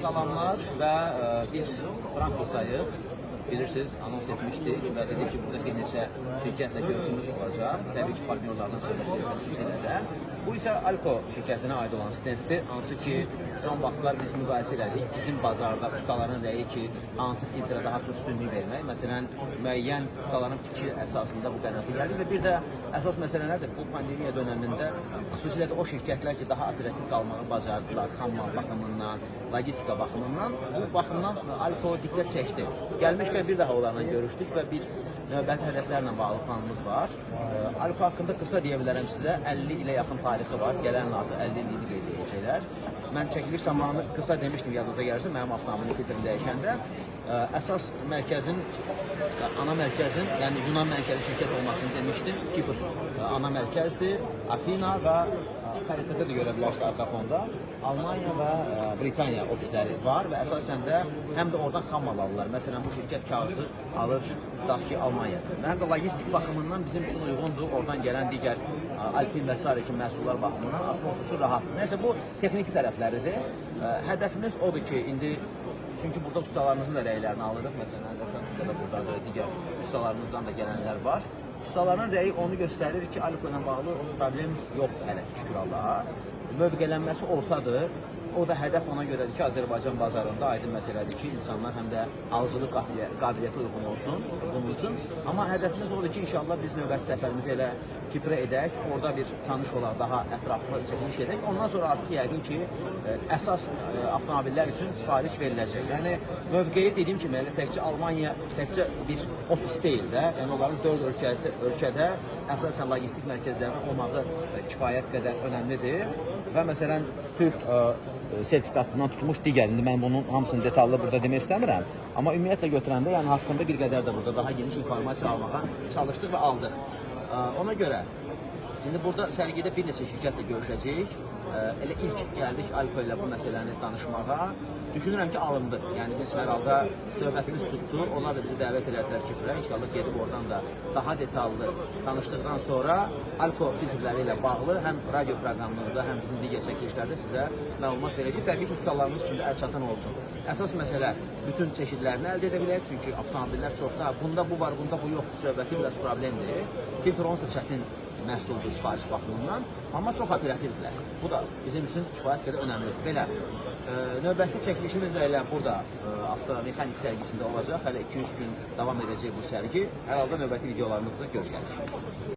salamlar və e, biz Frankfurtdayıq. Bilirsiniz, anons etmişdik və dedik ki, burada bir neçə şirkətlə görüşümüz olacaq. Təbii ki, partnyorlardan söhbət edəcək xüsusilə də. Bu isə Alko şirkətinə aid olan stenddir, hansı ki, son vaxtlar biz müqayisə elədik. Bizim bazarda ustaların rəyi ki, hansı filtrə daha çox üstünlük vermək. Məsələn, müəyyən ustaların fikri əsasında bu qənaətə gəldik və bir də əsas məsələ nədir? Bu pandemiya dönəmində xüsusilə də o şirkətlər ki, daha operativ qalmağı bacardılar, xammal baxımından, logistika baxımından, bu baxımdan Alko diqqət çəkdi. Gəlmişkən bir daha onlarla görüşdük və bir növbəti hədəflərlə bağlı planımız var. Alko haqqında qısa deyə bilərəm sizə. 50 ilə yaxın tarixi var. Gələn artıq 50 illiyi qeyd edəcəklər. Mən çəkiliş zamanı qısa demişdim yadınıza gəlirsə mənim avtomobilin filtrini dəyişəndə ə, əsas mərkəzin ə, ana mərkəzin, yəni Yunan mərkəzi şirkət olmasını demişdim. Kipr ə, ana mərkəzdir. Afina və xəritədə də görə bilərsiniz arxa fonda. Almaniya və ə, Britaniya var və əsasən də həm də oradan xam alırlar. Məsələn, bu şirkət kağızı alır tutaq ki, Almaniyadır. Və həm də logistik baxımından bizim üçün uyğundur. Oradan gələn digər ə, Alpin və s. kimi məhsullar baxımından asfalt üçün rahatdır. Nəsə bu texniki tərəfləridir. Ə, Hədəfimiz odur ki, indi çünki burada ustalarımızın da rəylərini alırıq. Məsələn, Əlbəttən usta da buradadır, digər ustalarımızdan da gələnlər var. Ustaların rəyi onu göstərir ki, Aliko bağlı problem yoxdur hələ şükür Allaha. Mövqələnməsi ortadır. O da hədəf ona görədir ki, Azərbaycan bazarında aydın məsələdir ki, insanlar həm də alıcılıq qabiliyyə- qabiliyyəti uyğun olsun bunun üçün. Amma hədəfimiz odur ki, inşallah biz növbəti səfərimizi elə Kiprə edək, orada bir tanış olaq, daha ətraflı çəkiliş edək. Ondan sonra artıq yəqin ki, ə, əsas ə, avtomobillər üçün sifariş veriləcək. Yəni mövqeyi dediyim kimi elə təkcə Almaniya təkcə bir ofis deyil də, yəni onların 4 ölkədə, ölkədə əsasən logistik mərkəzlərinin olmağı ə, kifayət qədər önəmlidir. Və məsələn Türk ə, sertifikatından tutmuş digər, indi mən bunun hamısını detallı burada demək istəmirəm. Amma ümumiyyətlə götürəndə yəni haqqında bir qədər də burada daha geniş informasiya almağa çalışdıq və aldıq. Ona görə indi burada sərgidə bir neçə şirkətlə görüşəcəyik. Ə, Elə ilk gəldik Alko ilə bu məsələni danışmağa. Düşünürəm ki, alındı. Yəni biz hər halda söhbətimiz tutdu. Onlar da bizi dəvət elədilər Kiprə. İnşallah gedib oradan da daha detallı danışdıqdan sonra Alko filtrləri ilə bağlı həm radio proqramımızda, həm bizim digər çəkilişlərdə sizə məlumat verəcəyik. Təbii ki, ustalarımız üçün də əl çatan olsun. Əsas məsələ bütün çeşidlərini əldə edə bilək, çünki avtomobillər çoxda bunda bu var, bunda bu yoxdur söhbəti biraz problemdir. Filtr onsuz çətin məhsuldur sifariş baxımından, amma çox operativdirlər. Bu da bizim üçün kifayət qədər önəmlidir. Belə e, növbəti çəkilişimiz də elə burada e, avtomexanik sərgisində olacaq. Hələ 2-3 gün davam edəcək bu sərgi. Hər halda növbəti videolarımızda görüşərik.